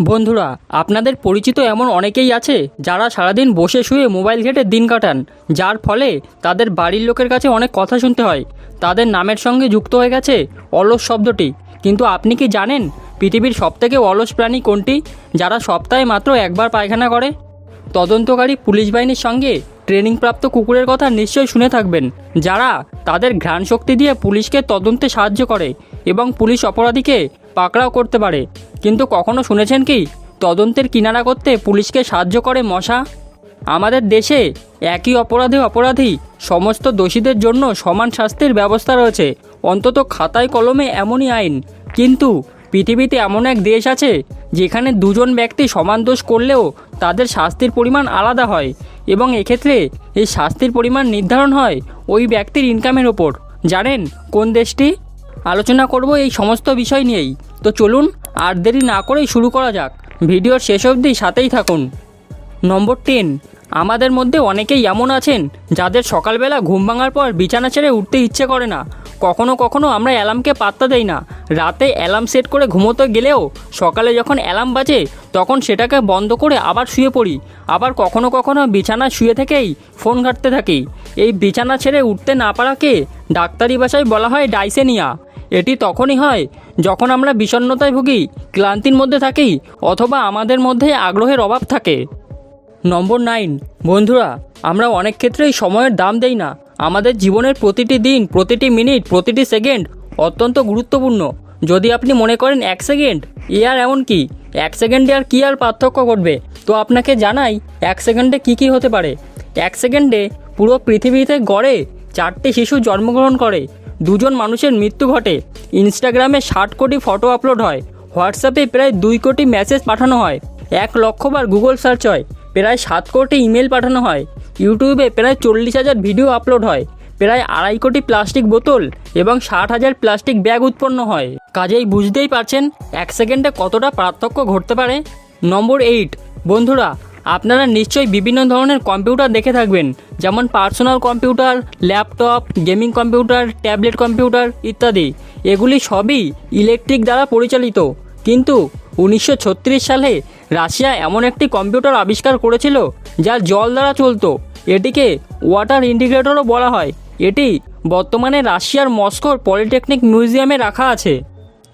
বন্ধুরা, আপনাদের পরিচিত এমন অনেকেই আছে যারা সারাদিন বসে শুয়ে মোবাইল ঘেটে দিন কাটান, যার ফলে তাদের বাড়ির লোকের কাছে অনেক কথা শুনতে হয়। তাদের নামের সঙ্গে যুক্ত হয়ে গেছে অলস শব্দটি। কিন্তু আপনি কি জানেন পৃথিবীর সবথেকে অলস প্রাণী কোনটি, যারা সপ্তাহে মাত্র একবার পায়খানা করে? তদন্তকারী পুলিশ বাহিনীর সঙ্গে ট্রেনিংপ্রাপ্ত কুকুরের কথা নিশ্চয়ই শুনে থাকবেন। যারা তাদের ঘ্রাণ শক্তি দিয়ে পুলিশকে তদন্তে সাহায্য করে এবং পুলিশ অপরাধীকে পাকড়াও করতে পারে। কিন্তু কখনো শুনেছেন কি, তদন্তের কিনারা করতে পুলিশকে সাহায্য করে মশা? আমাদের দেশে একই অপরাধে অপরাধী সমস্ত দোষীদের জন্য সমান শাস্তির ব্যবস্থা রয়েছে। অন্তত খাতায় কলমে এমনই আইন। কিন্তু পৃথিবীতে এমন এক দেশ আছে, যেখানে দুজন ব্যক্তি সমান দোষ করলেও তাদের শাস্তির পরিমাণ আলাদা হয়। এবং এক্ষেত্রে এই শাস্তির পরিমাণ নির্ধারণ হয় ওই ব্যক্তির ইনকামের ওপর। জানেন কোন দেশটি? আলোচনা করব এই সমস্ত বিষয় নিয়েই। তো চলুন আর দেরি না করেই শুরু করা যাক। ভিডিওর শেষ অবধি সাথেই থাকুন। নম্বর টেন আমাদের মধ্যে অনেকেই এমন আছেন, যাদের সকালবেলা ঘুম ভাঙার পর বিছানা ছেড়ে উঠতে ইচ্ছে করে না। কখনো কখনো আমরা অ্যালার্মকে পাত্তা দেই না। রাতে অ্যালার্ম সেট করে ঘুমোতে গেলেও সকালে যখন অ্যালার্ম বাজে, তখন সেটাকে বন্ধ করে আবার শুয়ে পড়ি। আবার কখনো কখনো বিছানা শুয়ে থেকেই ফোন ঘাঁটতে থাকি। এই বিছানা ছেড়ে উঠতে না পারাকে ডাক্তারি ভাষায় বলা হয় ডাইসেনিয়া। এটি তখনই হয় যখন আমরা বিষণ্ণতায় ভুগি, ক্লান্তির মধ্যে থাকি, অথবা আমাদের মধ্যে আগ্রহের অভাব থাকে। নম্বর নাইন, বন্ধুরা, আমরা অনেক ক্ষেত্রেই সময়ের দাম দেই না। আমাদের জীবনের প্রতিটি দিন, প্রতিটি মিনিট, প্রতিটি সেকেন্ড অত্যন্ত গুরুত্বপূর্ণ। যদি আপনি মনে করেন এক সেকেন্ড, এ আর এমন কি? এক সেকেন্ডে আর কী আর পার্থক্য ঘটবে? তো আপনাকে জানাই, এক সেকেন্ডে কি কি হতে পারে? এক সেকেন্ডে পুরো পৃথিবীতে গড়ে চারটি শিশু জন্মগ্রহণ করে, দুজন মানুষের মৃত্যু ঘটে। ইনস্টাগ্রামে ষাট কোটি ফটো আপলোড হয়, হোয়াটসঅ্যাপে প্রায় দুই কোটি মেসেজ পাঠানো হয়, এক লক্ষবার গুগল সার্চ হয়। প্রায় সাত কোটি ইমেল পাঠানো হয়। ইউটিউবে প্রায় চল্লিশ হাজার ভিডিও আপলোড হয়। প্রায় আড়াই কোটি প্লাস্টিক বোতল এবং ষাট হাজার প্লাস্টিক ব্যাগ উৎপন্ন হয়। কাজেই বুঝতেই পারছেন এক সেকেন্ডে কতটা পার্থক্য ঘটতে পারে? Number eight. বন্ধুরা, আপনারা নিশ্চয়ই বিভিন্ন ধরনের কম্পিউটার দেখে থাকবেন। যেমন personal computer, laptop, gaming computer, tablet computer ইত্যাদি। এগুলি সবই ইলেকট্রিক দ্বারা পরিচালিত। কিন্তু উনিশশো ছত্রিশ সালে রাশিয়া এমন একটি কম্পিউটার আবিষ্কার করেছিল যা জল দ্বারা চলত। এটিকে ওয়াটার ইন্টিগ্রেটরও বলা হয়। এটি বর্তমানে রাশিয়ার মস্কোর পলিটেকনিক মিউজিয়ামে রাখা আছে।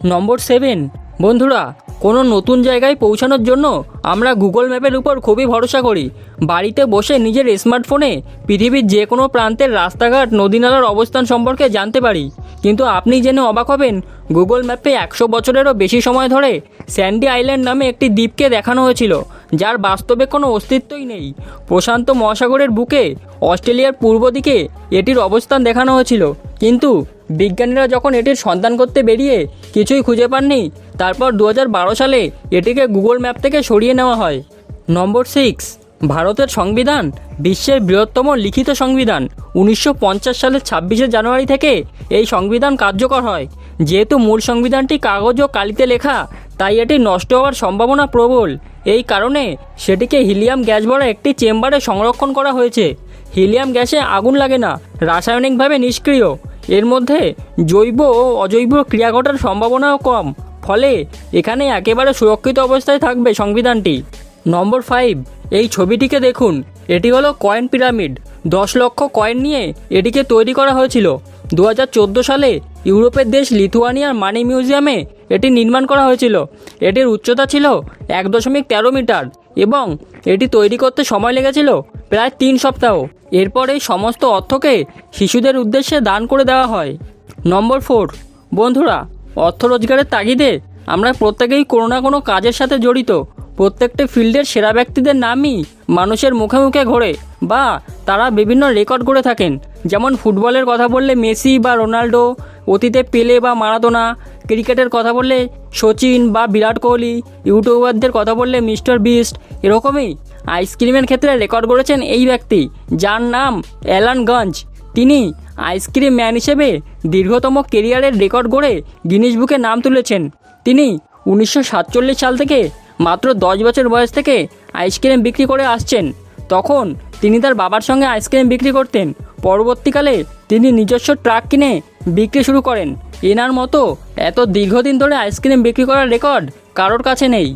Number seven. বন্ধুরা, কোনো নতুন জায়গায় পৌঁছানোর জন্য আমরা গুগল ম্যাপের উপর খুবই ভরসা করি। বাড়িতে বসে নিজের স্মার্টফোনে পৃথিবীর যে কোনো প্রান্তের রাস্তাঘাট, নদীনালার অবস্থান সম্পর্কে জানতে পারি। কিন্তু আপনি জেনে অবাক হবেন, গুগল ম্যাপে একশো বছরেরও বেশি সময় ধরে স্যান্ডি আইল্যান্ড নামে একটি দ্বীপকে দেখানো হয়েছিল, যার বাস্তবে কোনো অস্তিত্বই নেই। প্রশান্ত মহাসাগরের বুকে অস্ট্রেলিয়ার পূর্ব দিকে এটির অবস্থান দেখানো হয়েছিল। কিন্তু বিজ্ঞানীরা যখন এটির সন্ধান করতে বেরিয়ে কিছুই খুঁজে পাননি, তারপর দু হাজার বারো সালে এটিকে গুগল ম্যাপ থেকে সরিয়ে নেওয়া হয়। নম্বর সিক্স, ভারতের সংবিধান, বিশ্বের বৃহত্তম লিখিত সংবিধান। উনিশশো পঞ্চাশ সালের ছাব্বিশে জানুয়ারি থেকে এই সংবিধান কার্যকর হয়। যেহেতু মূল সংবিধানটি কাগজ ও কালিতে লেখা তাই এটি নষ্ট হওয়ার সম্ভাবনা প্রবল। এই কারণে সেটিকে হিলিয়াম গ্যাস ভরা একটি চেম্বারে সংরক্ষণ করা হয়েছে। হিলিয়াম গ্যাসে আগুন লাগে না, রাসায়নিকভাবে নিষ্ক্রিয়। এর মধ্যে জৈব ও অজৈব ক্রিয়া ঘটার সম্ভাবনাও কম। ফলে এখানে একেবারে সুরক্ষিত অবস্থায় থাকবে সংবিধানটি। নম্বর ফাইভ, এই ছবিটিকে দেখুন। এটি হলো কয়েন পিরামিড। দশ লক্ষ কয়েন নিয়ে এটিকে তৈরি করা হয়েছিল। দু হাজার চোদ্দ সালে ইউরোপের দেশ লিথুয়ানিয়ার মানি মিউজিয়ামে এটি নির্মাণ করা হয়েছিল। এটির উচ্চতা ছিল এক দশমিক তেরো মিটার এবং এটি তৈরি করতে সময় লেগেছিল প্রায় তিন সপ্তাহ। এরপর এই সমস্ত অর্থকে শিশুদের উদ্দেশ্যে দান করে দেওয়া হয়। নম্বর ফোর, বন্ধুরা, অর্থ রোজগারের তাগিদে আমরা প্রত্যেকেই কোনো না কোনো কাজের সাথে জড়িত। প্রত্যেকটি ফিল্ডের সেরা ব্যক্তিদের নামই মানুষের মুখে মুখে ঘোরে বা তারা বিভিন্ন রেকর্ড করে থাকেন। যেমন ফুটবলের কথা বললে মেসি বা রোনাল্ডো অতীতে পেলে বা মারাদোনা, ক্রিকেটের কথা বললে সচিন বা বিরাট কোহলি, ইউটিউবারদের কথা বললে মিস্টার বিস্ট, এরকমই। আইসক্রিমের ক্ষেত্রে রেকর্ড করেছেন এই ব্যক্তি, যার নাম অ্যালান গঞ্জ। তিনি আইসক্রিম ম্যান হিসেবে দীর্ঘতম কেরিয়ারের রেকর্ড গড়ে গিনিস বুকে নাম তুলেছেন। তিনি উনিশশো সাতচল্লিশ সাল থেকে মাত্র দশ বছর বয়স থেকে আইসক্রিম বিক্রি করে আসছেন। তখন তিনি তার বাবার সঙ্গে আইসক্রিম বিক্রি করতেন। পরবর্তীকালে তিনি নিজস্ব ট্রাক কিনে বিক্রি শুরু করেন। এনার মতো এত দীর্ঘদিন ধরে আইসক্রিম বিক্রি করার রেকর্ড কারোর কাছে নেই।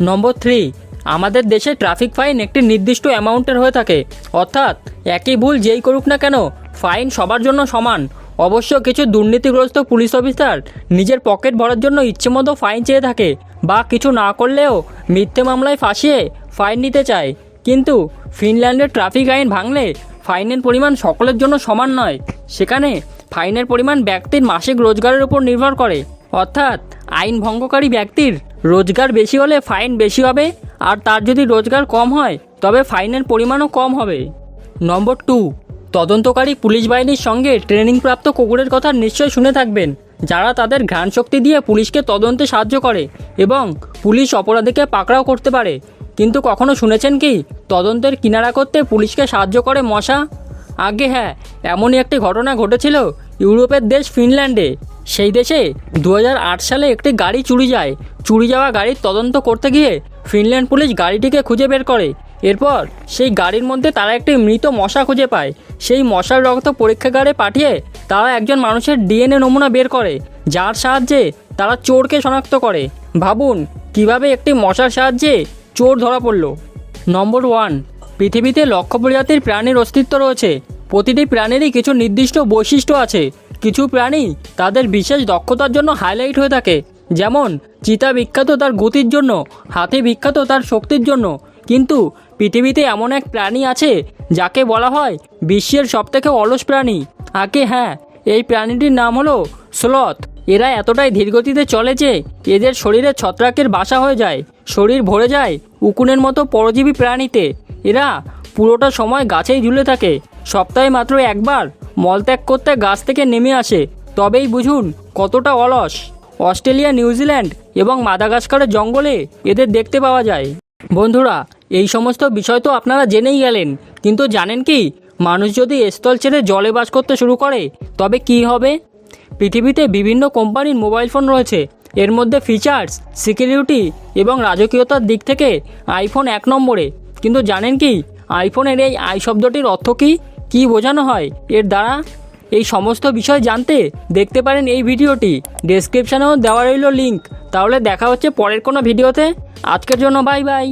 নম্বর থ্রি, আমাদের দেশে ট্রাফিক ফাইন একটি নির্দিষ্ট অ্যামাউন্টের হয়ে থাকে। অর্থাৎ একই ভুল যেই করুক না কেন, ফাইন সবার জন্য সমান। অবশ্য কিছু দুর্নীতিগ্রস্ত পুলিশ অফিসার নিজের পকেট ভরার জন্য ইচ্ছেমতো ফাইন চেয়ে থাকে বা কিছু না করলেও মিথ্যে মামলায় ফাঁসিয়ে ফাইন নিতে চায়। কিন্তু ফিনল্যান্ডের ট্রাফিক আইন ভাঙলে ফাইনের পরিমাণ সকলের জন্য সমান নয়। সেখানে ফাইনের পরিমাণ ব্যক্তির মাসিক রোজগারের উপর নির্ভর করে। অর্থাৎ আইন ভঙ্গকারী ব্যক্তির রোজগার বেশি হলে ফাইন বেশি হবে, আর তার যদি রোজগার কম হয়, তবে ফাইনের পরিমাণও কম হবে। নম্বর টু, তদন্তকারী পুলিশ বাহিনীর সঙ্গে ট্রেনিংপ্রাপ্ত কুকুরের কথা নিশ্চয় শুনে থাকবেন, যারা তাদের ঘ্রাণ শক্তি দিয়ে পুলিশকে তদন্তে সাহায্য করে এবং পুলিশ অপরাধীকে পাকড়াও করতে পারে। কিন্তু কখনো শুনেছেন কি, তদন্তের কিনারা করতে পুলিশকে সাহায্য করে মশা? আগে হ্যাঁ এমনই একটি ঘটনা ঘটেছিল ইউরোপের দেশ ফিনল্যান্ডে। সেই দেশে দু হাজার আট সালে একটি গাড়ি চুরি যায়। চুরি যাওয়া গাড়ির তদন্ত করতে গিয়ে ফিনল্যান্ড পুলিশ গাড়িটিকে খুঁজে বের করে। এরপর সেই গাড়ির মধ্যে তারা একটি মৃত মশা খুঁজে পায়। সেই মশার রক্ত পরীক্ষাগারে পাঠিয়ে তারা একজন মানুষের ডিএনএ নমুনা বের করে, যার সাহায্যে তারা চোরকে শনাক্ত করে। ভাবুন, কীভাবে একটি মশার সাহায্যে চোর ধরা পড়ল। নম্বর ওয়ান পৃথিবীতে লক্ষ প্রজাতির প্রাণীর অস্তিত্ব রয়েছে। প্রতিটি প্রাণীরই কিছু নির্দিষ্ট বৈশিষ্ট্য আছে। কিছু প্রাণী তাদের বিশেষ দক্ষতার জন্য হাইলাইট হয়ে থাকে। যেমন, চিতা বিখ্যাত তার গতির জন্য, হাতি বিখ্যাত তার শক্তির জন্য। কিন্তু, পৃথিবীতে এমন এক প্রাণী আছে যাকে বলা হয় বিশ্বের সবথেকে অলস প্রাণী। আগে হ্যাঁ এই প্রাণীটির নাম হলো স্লথ। এরা এতটাই ধীরগতিতে চলে যে এদের শরীরে ছত্রাকের বাসা হয়ে যায়। শরীর ভরে যায় উকুনের মতো পরজীবী প্রাণীতে। এরা পুরোটা সময় গাছেই ঝুলে থাকে। সপ্তাহে মাত্র একবার মলত্যাগ করতে গাছ থেকে নেমে আসে। তবেই বুঝুন কতটা অলস। অস্ট্রেলিয়া নিউজিল্যান্ড এবং মাদাগাস্কারের জঙ্গলে এদের দেখতে পাওয়া যায়। বন্ধুরা, এই সমস্ত বিষয় তো আপনারা জেনেই গেলেন। কিন্তু জানেন কি, মানুষ যদি স্থল ছেড়ে জলে বাস করতে শুরু করে, তবে কি হবে? পৃথিবীতে বিভিন্ন কোম্পানির মোবাইল ফোন রয়েছে। এর মধ্যে ফিচার্স সিকিউরিটি এবং রাজকীয়তার দিক থেকে আইফোন এক নম্বরে। কিন্তু জানেন কি আইফোনের এই আই শব্দটির অর্থ কী? কী বোঝানো হয়? এর দ্বারা এই সমস্ত বিষয় জানতে দেখতে পারেন এই ভিডিওটি। ডেসক্রিপশানেও দেওয়া রইল লিঙ্ক তাহলে দেখা হচ্ছে পরের কোনো ভিডিওতে। আজকের জন্য বাই বাই